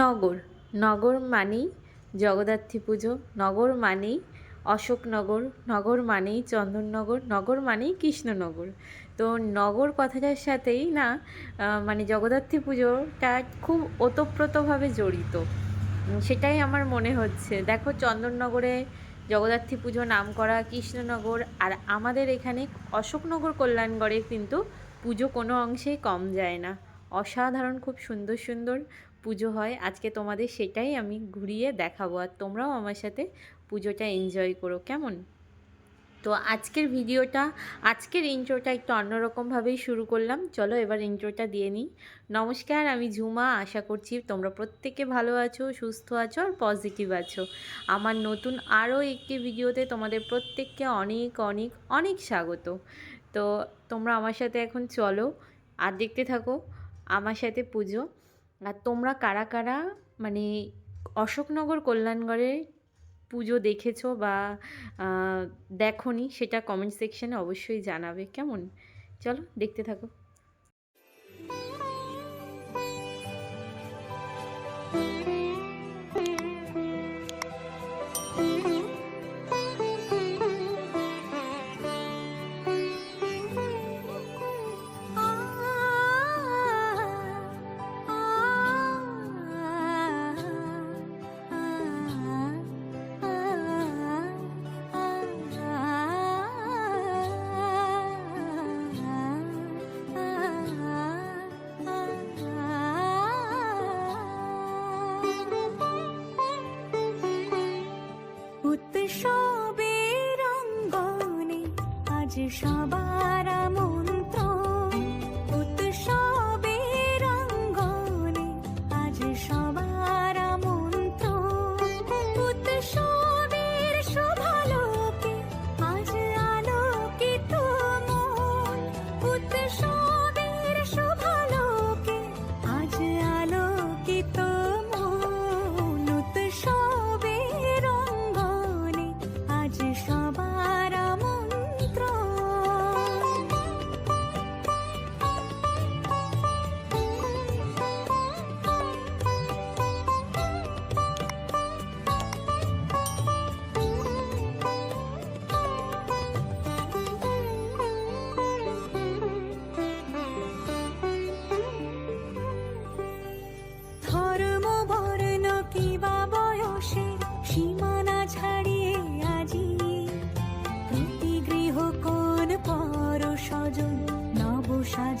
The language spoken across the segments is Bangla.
নগর। নগর মানেই জগদ্ধাত্রী পুজো, নগর মানেই অশোকনগর, নগর মানেই চন্দননগর, নগর মানেই কৃষ্ণনগর। তো নগর কথাটার সাথেই না মানে জগদ্ধাত্রী পুজোটা খুব ওতপ্রোতভাবে জড়িত। সেটাই আমার মনে হচ্ছে। দেখো চন্দননগরে জগদ্ধাত্রী পুজো নাম করা কৃষ্ণনগর, আর আমাদের এখানে অশোকনগর কল্যাণগড়ে কিন্তু পুজো কোনো অংশেই কম যায় না। অসাধারণ, খুব সুন্দর সুন্দর। পুজো হয়। আজকে তোমাদের সেটাই আমি ঘুরিয়ে দেখাবো আর তোমরাও আমার সাথে পুজোটা এনজয় করো, কেমন? তো আজকের ভিডিওটা, আজকের ইন্ট্রোটা একটু অন্যরকমভাবেই শুরু করলাম। চলো এবার ইন্ট্রোটা দিয়ে নিই। নমস্কার, আমি ঝুমা। আশা করছি তোমরা প্রত্যেকে ভালো আছো, সুস্থ আছো আর পজিটিভ আছো। আমার নতুন আরও একটি ভিডিওতে তোমাদের প্রত্যেককে অনেক অনেক অনেক স্বাগত। তো তোমরা আমার সাথে এখন চলো আর দেখতে থাকো আমার সাথে পুজো। আর তোমরা কারা কারা মানে অশোকনগর কল্যাণগড়ে পুজো দেখেছ বা দেখনি সেটা কমেন্ট সেকশানে অবশ্যই জানাবে, কেমন? চলো দেখতে থাকো। উৎসবের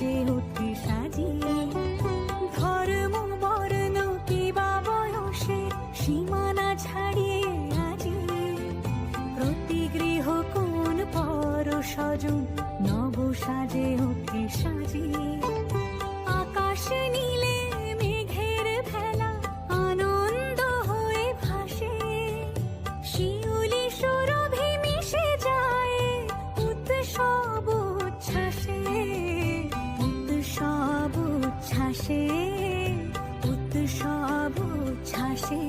সাজে অতি সাজিয়ে ধর্ম বর্ণ কিবা বয়সে সীমানা ছাড়িয়ে আজি। প্রতি গৃহ কোন পর সজন নব সাজে অতি সাজিয়ে আকাশে নীলে উচ্ছ্বাসে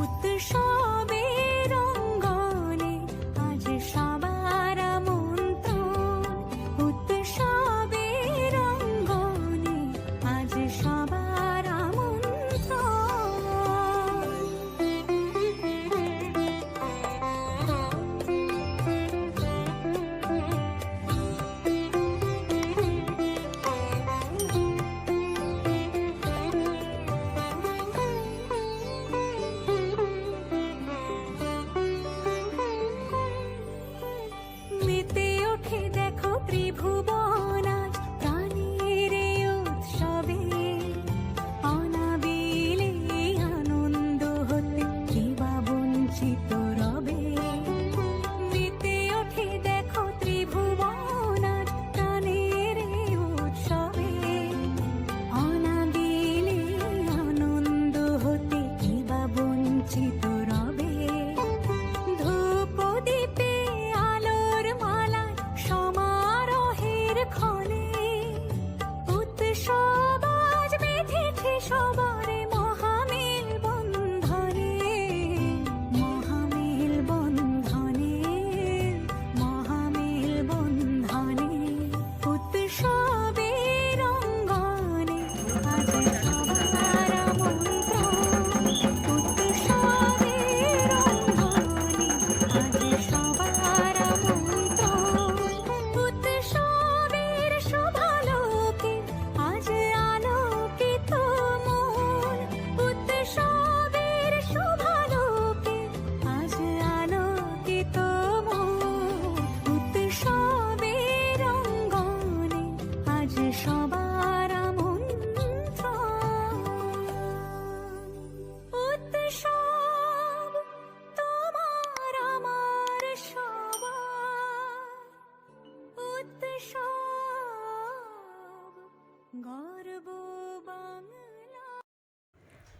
উৎসবের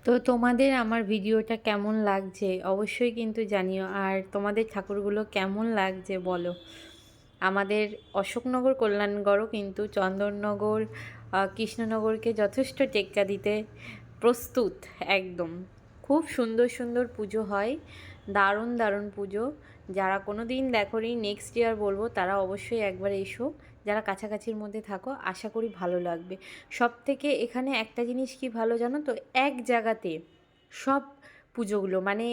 তো তোমাদের আমার ভিডিওটা কেমন লাগছে অবশ্যই কিন্তু জানিও। আর তোমাদের ঠাকুরগুলো কেমন লাগছে বলো। আমাদের অশোকনগর, কল্যাণগড়ও কিন্তু চন্দননগর কৃষ্ণনগরকে যথেষ্ট টেক্কা দিতে প্রস্তুত একদম। খুব সুন্দর সুন্দর পুজো হয়, দারুণ দারুণ পুজো। যারা কোনো দিন দেখোনি নেক্সট ইয়ার বলব, তারা অবশ্যই একবার এসো। যারা কাছাকাছির মধ্যে থাকো, আশা করি ভালো লাগবে। সব থেকে এখানে একটা জিনিস কি ভালো জানো তো? এক জায়গাতে সব পুজোগুলো মানে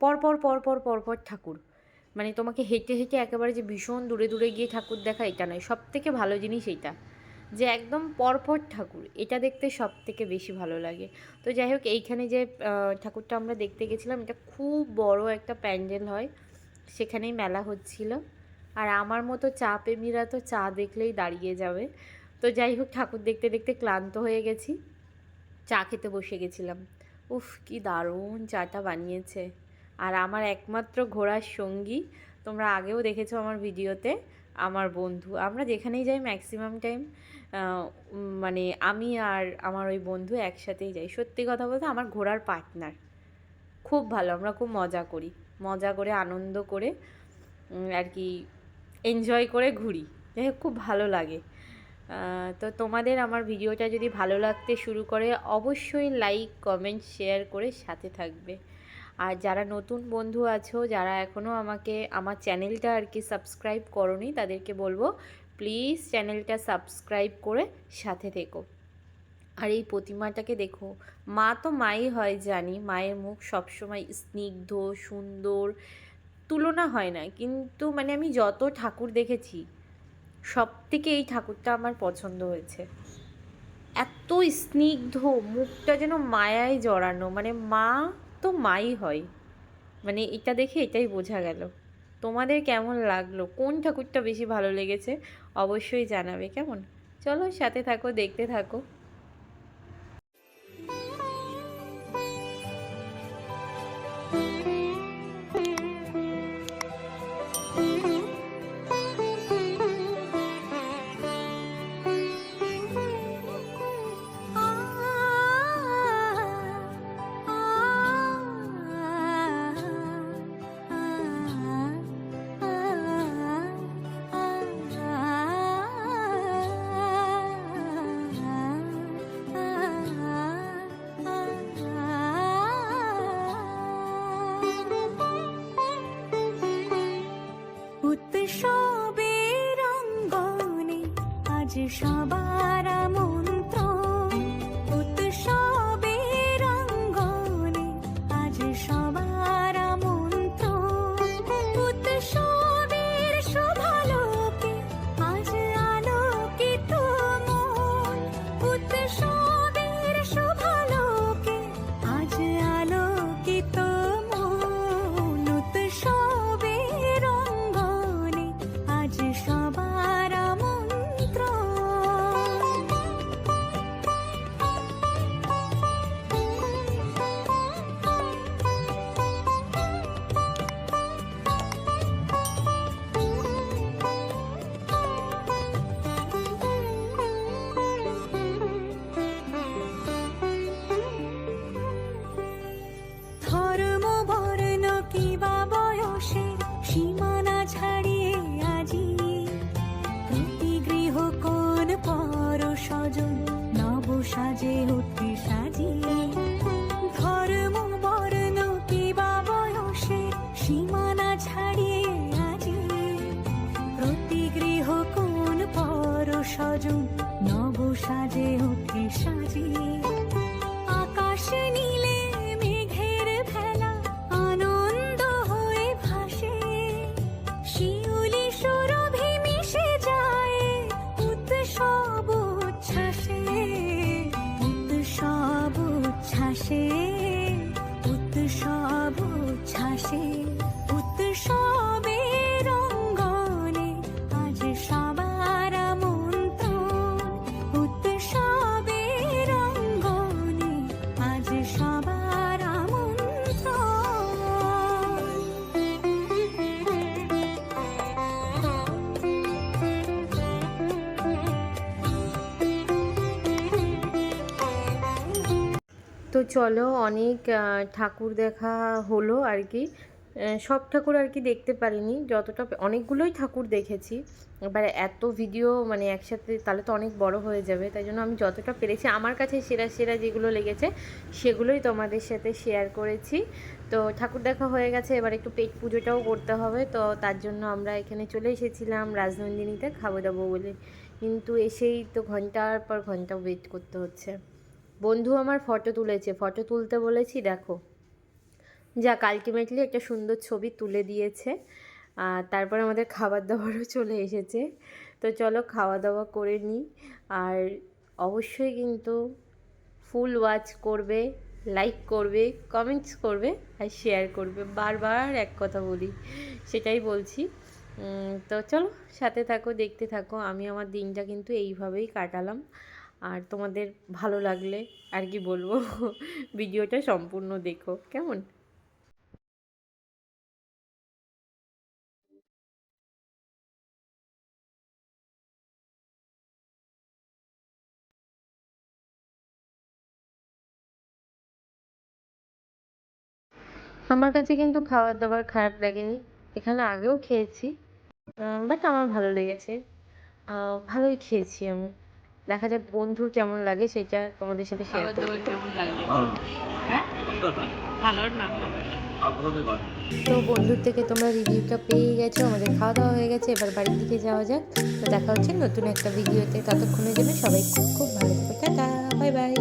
পরপর পরপর পরপর ঠাকুর। মানে তোমাকে হেঁটে হেঁটে একেবারে যে ভীষণ দূরে দূরে গিয়ে ঠাকুর দেখা, এটা নয়। সব থেকে ভালো জিনিস এটা যে একদম পরপর ঠাকুর, এটা দেখতে সব থেকে বেশি ভালো লাগে। তো যাই হোক, এইখানে যে ঠাকুরটা আমরা দেখতে গেছিলাম, এটা খুব বড় একটা প্যান্ডেল হয়। সেখানেই মেলা হচ্ছিল। আর আমার মতো চা প্রেমীরা তো চা দেখলেই দাঁড়িয়ে যাবে। তো যাই হোক, ঠাকুর দেখতে দেখতে ক্লান্ত হয়ে গেছি। চা খেতে বসে গেছিলাম। উফ, কি দারুণ চাটা বানিয়েছে। আর আমার একমাত্র ঘোরার সঙ্গী, তোমরা আগেও দেখেছ আমার ভিডিওতে, আমার বন্ধু। আমরা যেখানেই যাই ম্যাক্সিমাম টাইম মানে আমি আর আমার ওই বন্ধু একসাথেই যাই। সত্যি কথা বলতে আমার ঘোরার পার্টনার খুব ভালো, আমরা খুব মজা করি। মজা করে, আনন্দ করে আর কি এনজয় করে ঘুরি। যাই হোক, খুব ভালো লাগে। তো তোমাদের আমার ভিডিওটা যদি ভালো লাগতে শুরু করে, অবশ্যই লাইক কমেন্ট শেয়ার করে সাথে থাকবে। আর যারা নতুন বন্ধু আছো, যারা এখনও আমাকে, আমার চ্যানেলটা আর কি সাবস্ক্রাইব করনি, তাদেরকে বলব প্লিজ চ্যানেলটা সাবস্ক্রাইব করে সাথে থেকো। আর এই প্রতিমাটাকে দেখো, মা তো মাই হয় জানি, মায়ের মুখ সবসময় স্নিগ্ধ, সুন্দর তুলনা হয় না। কিন্তু মানে আমি যত ঠাকুর দেখেছি সব থেকে এই ঠাকুরটা আমার পছন্দ হয়েছে। এত স্নিগ্ধ, মুখটা যেন মায়ায় জড়ানো মানে মা তো মাই হয়। মানে এটা দেখে এটাই বোঝা গেল। তোমাদের কেমন লাগল? কোন ঠাকুরটা বেশি ভালো লেগেছে? অবশ্যই জানাবে, কেমন? চলো সাথে থাকো, দেখতে থাকো। 些沙巴 চলো, অনেক ঠাকুর দেখা হলো আর কি সব ঠাকুর আর কি দেখতে পারিনি। যতটা অনেকগুলোই ঠাকুর দেখেছি। এবার এত ভিডিও মানে একসাথে, তাহলে তো অনেক বড় হয়ে যাবে। তাই জন্য আমি যতটা পেরেছি, আমার কাছে সেরা সেরা যেগুলো লেগেছে, সেগুলোই তোমাদের সাথে শেয়ার করেছি। তো ঠাকুর দেখা হয়ে গেছে, এবার একটু পেট পুজোটাও করতে হবে। তো তার জন্য আমরা এখানে চলে এসেছিলাম রাজনন্দিনীতে, খাব দাবো বলে। কিন্তু এসেই তো ঘণ্টার পর ঘণ্টা ওয়েট করতে হচ্ছে। বন্ধু আমার ফটো তুলেছে। ফটো তুলতে বলেছি, দেখো। যাক আলটিমেটলি একটা সুন্দর ছবি তুলে দিয়েছে। আর তারপর আমাদের খাবার দাবারও চলে এসেছে। তো চলো খাওয়া দাওয়া করে নিই। আর অবশ্যই কিন্তু ফুল ওয়াচ করবে লাইক করবে কমেন্টস করবে আর শেয়ার করবে। বারবার এক কথা বলি, সেটাই বলছি। তো চলো, সাথে থাকো, দেখতে থাকো। আমি আমার দিনটা কিন্তু এইভাবেই কাটালাম। আর তোমাদের ভালো লাগলে আর কি বলব? ভিডিওটা সম্পূর্ণ দেখো, কেমন? আমার কাছে কিন্তু খাবার দাবার খারাপ লাগেনি। এখানে আগেও খেয়েছি বাট আমার ভালো লেগেছে। ভালোই খেয়েছি আমি। দেখা যাক বন্ধুর কেমন লাগে সেটা তোমাদের সাথে শেয়ার করব। তো বন্ধুর থেকে তোমরা রিভিউটা পেয়ে গেছো আমাদের খাওয়া দাওয়া হয়ে গেছে এবার বাড়ির দিকে যাওয়া যাক। তো দেখা হচ্ছে নতুন একটা ভিডিওতে ততক্ষণের জন্য সবাই খুব খুব ভালো থেকো। Tata bye bye